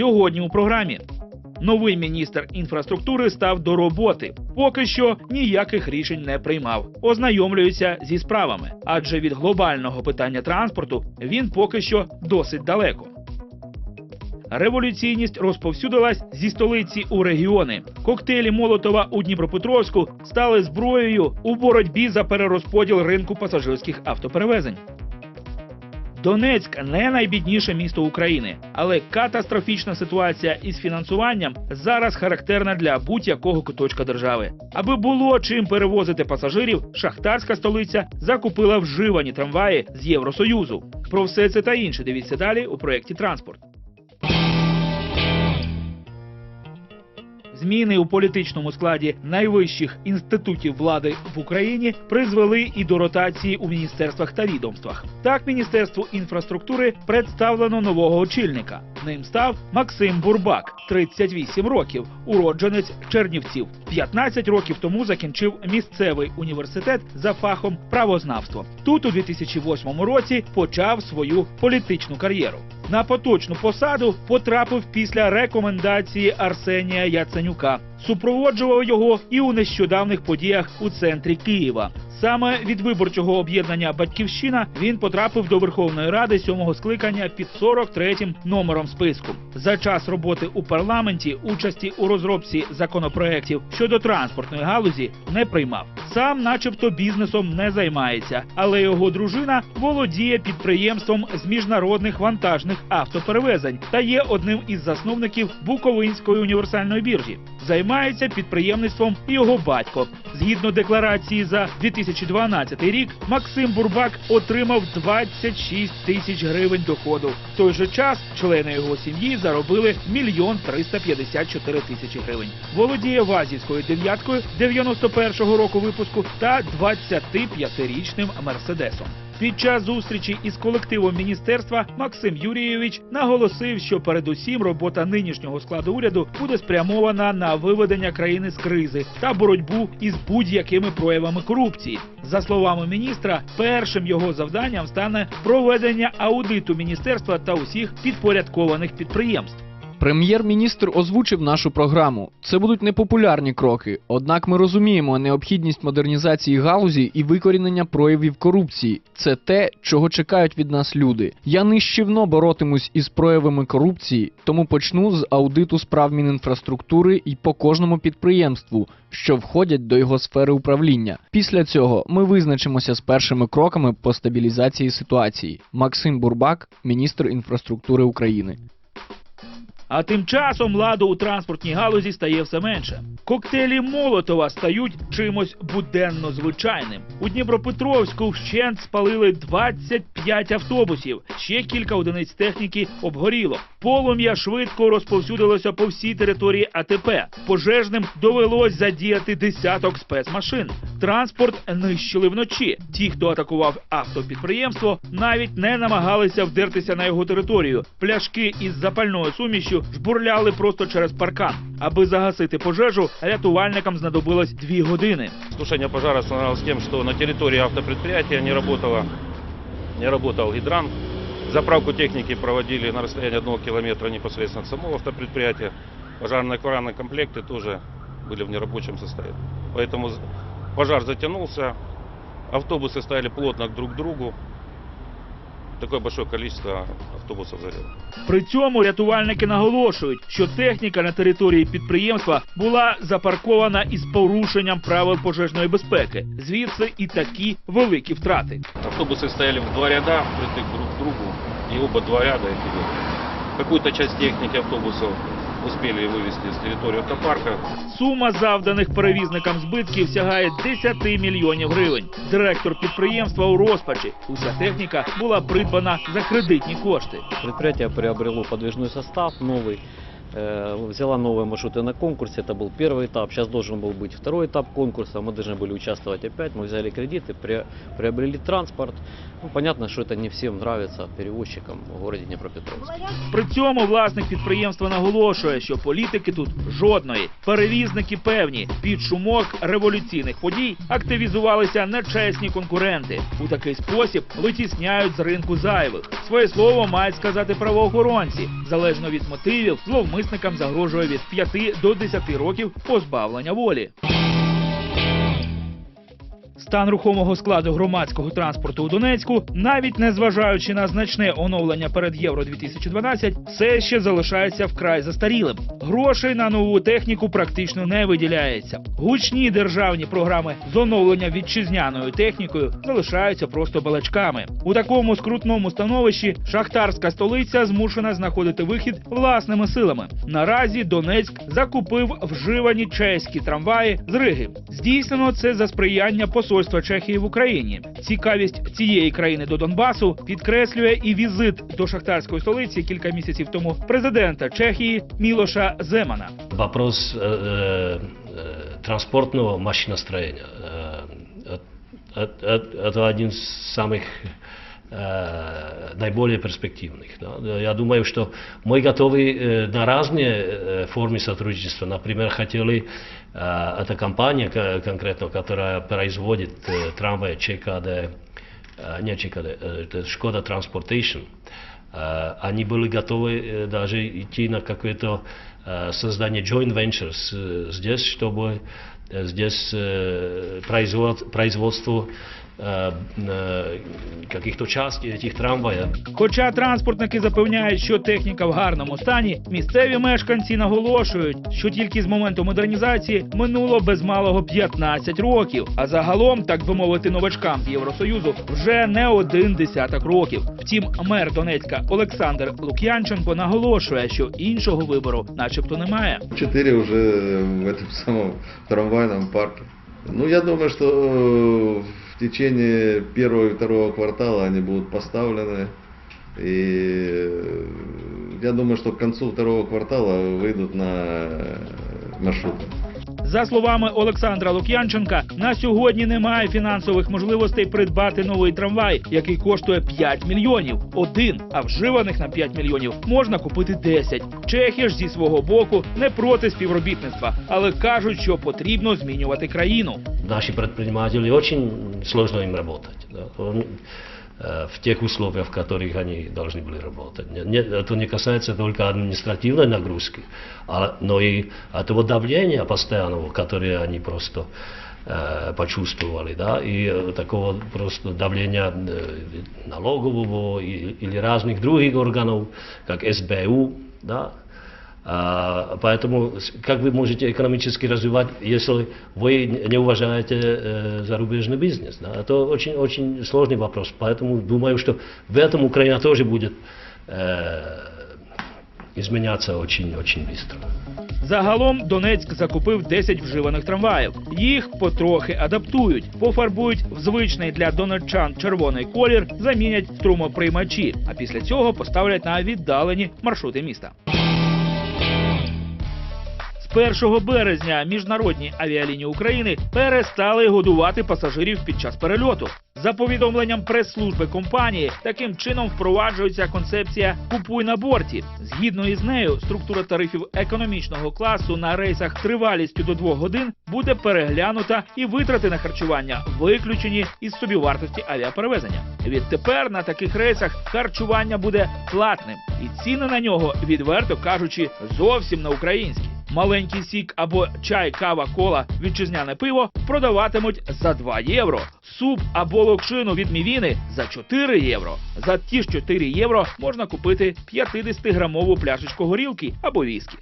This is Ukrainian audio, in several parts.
Сьогодні у програмі новий міністр інфраструктури став до роботи. Поки що ніяких рішень не приймав. Ознайомлюється зі справами, адже від глобального питання транспорту він поки що досить далеко. Революційність розповсюдилась зі столиці у регіони. Коктейлі Молотова у Дніпропетровську стали зброєю у боротьбі за перерозподіл ринку пасажирських автоперевезень. Донецьк не найбідніше місто України, але катастрофічна ситуація із фінансуванням зараз характерна для будь-якого куточка держави. Аби було чим перевозити пасажирів, шахтарська столиця закупила вживані трамваї з Євросоюзу. Про все це та інше дивіться далі у проєкті Транспорт. Зміни у політичному складі найвищих інститутів влади в Україні призвели і до ротації у міністерствах та відомствах. Так, міністерству інфраструктури представлено нового очільника. Ним став Максим Бурбак, 38 років, уродженець Чернівців. 15 років тому закінчив місцевий університет за фахом правознавство. Тут у 2008 році почав свою політичну кар'єру. На поточну посаду потрапив після рекомендації Арсенія Яценюка. Супроводжував його і у нещодавних подіях у центрі Києва. Саме від виборчого об'єднання Батьківщина він потрапив до Верховної Ради сьомого скликання під 43-м номером списку. За час роботи у парламенті участі у розробці законопроєктів щодо транспортної галузі не приймав. Сам, начебто, бізнесом не займається, але його дружина володіє підприємством з міжнародних вантажних автоперевезень та є одним із засновників Буковинської універсальної біржі. Займається підприємництвом його батько. Згідно декларації за 2012 рік, Максим Бурбак отримав 26 тисяч гривень доходу. В той же час члени його сім'ї заробили мільйон 354 тисячі гривень. Володіє вазівською дев'яткою 91-го року випуску та 25-річним мерседесом. Під час зустрічі із колективом міністерства Максим Юрійович наголосив, що передусім робота нинішнього складу уряду буде спрямована на виведення країни з кризи та боротьбу із будь-якими проявами корупції. За словами міністра, першим його завданням стане проведення аудиту міністерства та усіх підпорядкованих підприємств. Прем'єр-міністр озвучив нашу програму. Це будуть непопулярні кроки, однак ми розуміємо необхідність модернізації галузі і викорінення проявів корупції. Це те, чого чекають від нас люди. Я нищівно боротимусь із проявами корупції, тому почну з аудиту справ Мінінфраструктури і по кожному підприємству, що входять до його сфери управління. Після цього ми визначимося з першими кроками по стабілізації ситуації. Максим Бурбак, міністр інфраструктури України. А тим часом ладу у транспортній галузі стає все менше. Коктейлі Молотова стають чимось буденно звичайним. У Дніпропетровську вщент спалили 25 автобусів. Ще кілька одиниць техніки обгоріло. Полум'я швидко розповсюдилося по всій території АТП. Пожежним довелось задіяти десяток спецмашин. Транспорт нищили вночі. Ті, хто атакував автопідприємство, навіть не намагалися вдертися на його територію. Пляшки із запальною сумішю жбурляли просто через паркан. Аби загасити пожежу, рятувальникам знадобилось дві години. Тушение пожара остановилось тем, что на территории автопредприятия не, работало, не работал гидрант. Заправку техники проводили на расстоянии одного километра непосредственно от самого автопредприятия. Пожарно-экварные комплекты тоже были в нерабочем состоянии. Поэтому з- пожар затянулся, автобусы стояли плотно друг к другу. Такое большое количество автобусов загорело. При цьому рятувальники наголошують, що техніка на території підприємства була запаркована із порушенням правил пожежної безпеки. Звідси і такі великі втрати. Автобусы стояли в два ряда, притык друг к другу, и оба два ряда эти вот. Какую-то часть техники автобусов успели вывести с территории автопарка. Сума завданих перевізникам збитків сягає 10 мільйонів гривень. Директор підприємства у розпачі. Уся техніка була придбана за кредитні кошти. Предприятие приобрело подвижной состав новый, э, взяла новые маршруты на конкурсе. Это был первый этап. Сейчас должен был быть второй этап конкурса. Мы должны были участвовать опять. Мы взяли кредиты, пре- приобрели транспорт. Ну, понятно, что это не всем нравится перевозчикам в городе Днепропетровск. При цьому власник підприємства наголошує, що політики тут жодної. Перевізники певні, під шумок революційних подій активізувалися нечесні конкуренти. У такий спосіб витісняють з ринку зайвих. Своє слово мають сказати правоохоронці. Залежно від мотивів, зловмисникам загрожує від 5 до 10 років позбавлення волі. Стан рухомого складу громадського транспорту у Донецьку, навіть не зважаючи на значне оновлення перед Євро 2012, все ще залишається вкрай застарілим. Грошей на нову техніку практично не виділяється. Гучні державні програми з оновлення вітчизняною технікою залишаються просто балачками. У такому скрутному становищі шахтарська столиця змушена знаходити вихід власними силами. Наразі Донецьк закупив вживані чеські трамваї з Риги. Здійснено це за сприяння посольства Чехії в Україні. Цікавість цієї країни до Донбасу підкреслює і візит до шахтарської столиці кілька місяців тому президента Чехії Мілоша Земана. вопрос э, э, транспортного машиностроения. Э, это- это- это один из самых э, наиболее перспективных. да. Я думаю, что мы готовы э, на разные э, формы сотрудничества. Например, хотели э, эта компания ко- конкретно, которая производит э, трамваи ЧКД, э, не ЧКД, э, это Шкода Э, они были готовы э, даже идти на какое-то э, создание joint ventures э, здесь, чтобы э, здесь э, производ- производство э, э, каких-то частей этих трамваев Хоча транспортники запевняють, що техніка в гарному стані, місцеві мешканці наголошують, що тільки з моменту модернізації минуло без малого 15 років. А загалом, так би мовити, новачкам з Євросоюзу вже не один десяток років. Втім, мер Донецька Олександр Лук'янченко наголошує, що іншого вибору, начебто, немає. Четыре уже в этом самом трамвайном парке. Ну, я думаю, что э, в течение первого и второго квартала они будут поставлены. И э, я думаю, что к концу второго квартала выйдут на э, маршруты. За словами Олександра Лук'янченка, на сьогодні немає фінансових можливостей придбати новий трамвай, який коштує 5 мільйонів. Один, а вживаних на 5 мільйонів можна купити 10. Чехи ж зі свого боку не проти співробітництва, але кажуть, що потрібно змінювати країну. наши предприниматели очень сложно им работать. Э, в тех условиях, в которых они должны были работать. Не- не- это не касается только административной нагрузки, а, но и этого давления постоянного, которое они просто э, почувствовали, да, и э, такого просто давления э, налогового и- или разных других органов, как СБУ, да, поэтому с- как вы можете экономически развивать, если вы не уважаете э, зарубежный бизнес? Да? Это очень, очень сложный вопрос. Поэтому думаю, что в этом Украина тоже будет э, изменяться очень, очень быстро. Загалом Донецьк закупив 10 вживаних трамваїв. Їх потрохи адаптують, пофарбують в звичний для донеччан червоний колір, замінять струмоприймачі, а після цього поставлять на віддалені маршрути міста. З 1 березня міжнародні авіалінії України перестали годувати пасажирів під час перельоту. За повідомленням прес-служби компанії, таким чином впроваджується концепція Купуй на борті. Згідно із нею, структура тарифів економічного класу на рейсах тривалістю до двох годин буде переглянута і витрати на харчування виключені із собівартості авіаперевезення. Відтепер на таких рейсах харчування буде платним, і ціни на нього, відверто кажучи, зовсім на українські. Маленький сік або чай, кава, кола, вітчизняне пиво продаватимуть за 2 євро. Суп або локшину від мівіни за 4 євро. За ті ж 4 євро можна купити 50-грамову пляшечку горілки або віскі.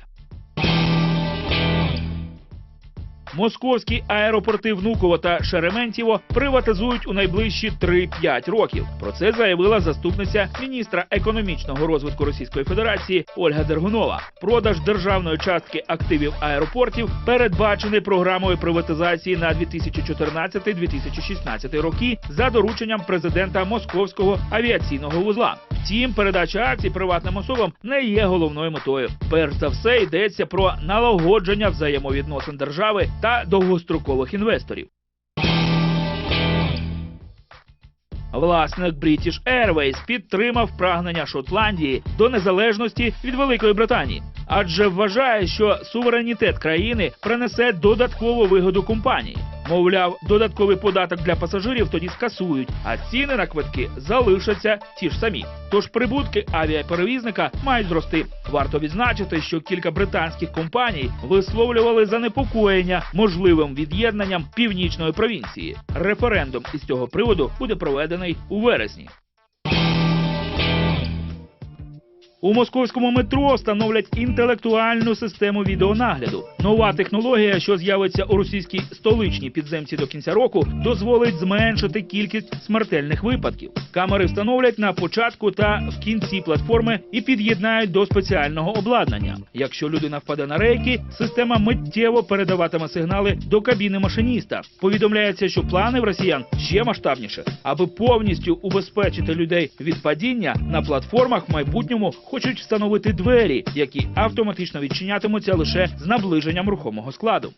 Московські аеропорти Внуково та Шереметьєво приватизують у найближчі 3-5 років. Про це заявила заступниця міністра економічного розвитку Російської Федерації Ольга Дергунова. Продаж державної частки активів аеропортів передбачений програмою приватизації на 2014-2016 роки за дорученням президента Московського авіаційного вузла. Втім, передача акцій приватним особам не є головною метою. Перш за все йдеться про налагодження взаємовідносин держави та довгострокових інвесторів. Власник British Airways підтримав прагнення Шотландії до незалежності від Великої Британії, адже вважає, що суверенітет країни принесе додаткову вигоду компанії. Мовляв, додатковий податок для пасажирів тоді скасують, а ціни на квитки залишаться ті ж самі. Тож прибутки авіаперевізника мають зрости. Варто відзначити, що кілька британських компаній висловлювали занепокоєння можливим від'єднанням північної провінції. Референдум із цього приводу буде проведений у вересні. У московському метро встановлять інтелектуальну систему відеонагляду. Нова технологія, що з'явиться у російській столичній підземці до кінця року, дозволить зменшити кількість смертельних випадків. Камери встановлять на початку та в кінці платформи і під'єднають до спеціального обладнання. Якщо людина впаде на рейки, система миттєво передаватиме сигнали до кабіни машиніста. Повідомляється, що плани в росіян ще масштабніше, аби повністю убезпечити людей від падіння на платформах в майбутньому хочуть встановити двері, які автоматично відчинятимуться лише з наближенням рухомого складу.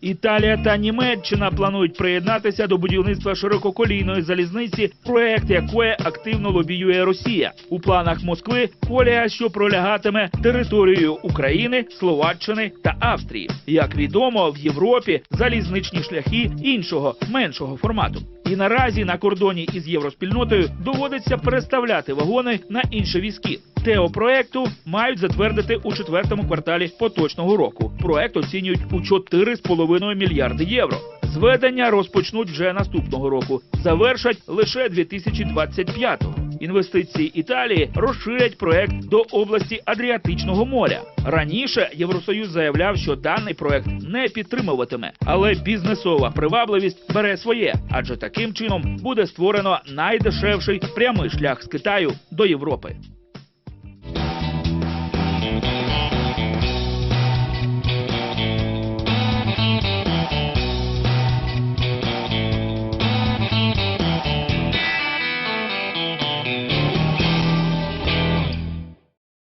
Італія та Німеччина планують приєднатися до будівництва ширококолійної залізниці, проект якої активно лобіює Росія. У планах Москви колія, що пролягатиме територією України, Словаччини та Австрії. Як відомо, в Європі залізничні шляхи іншого меншого формату. І наразі на кордоні із євроспільнотою доводиться переставляти вагони на інші візки. ТЕО проекту мають затвердити у четвертому кварталі поточного року. Проект оцінюють у 4,5 мільярди євро. Зведення розпочнуть вже наступного року, завершать лише 2025-го. Інвестиції Італії розширять проект до області Адріатичного моря. Раніше Євросоюз заявляв, що даний проект не підтримуватиме, але бізнесова привабливість бере своє, адже таким чином буде створено найдешевший прямий шлях з Китаю до Європи.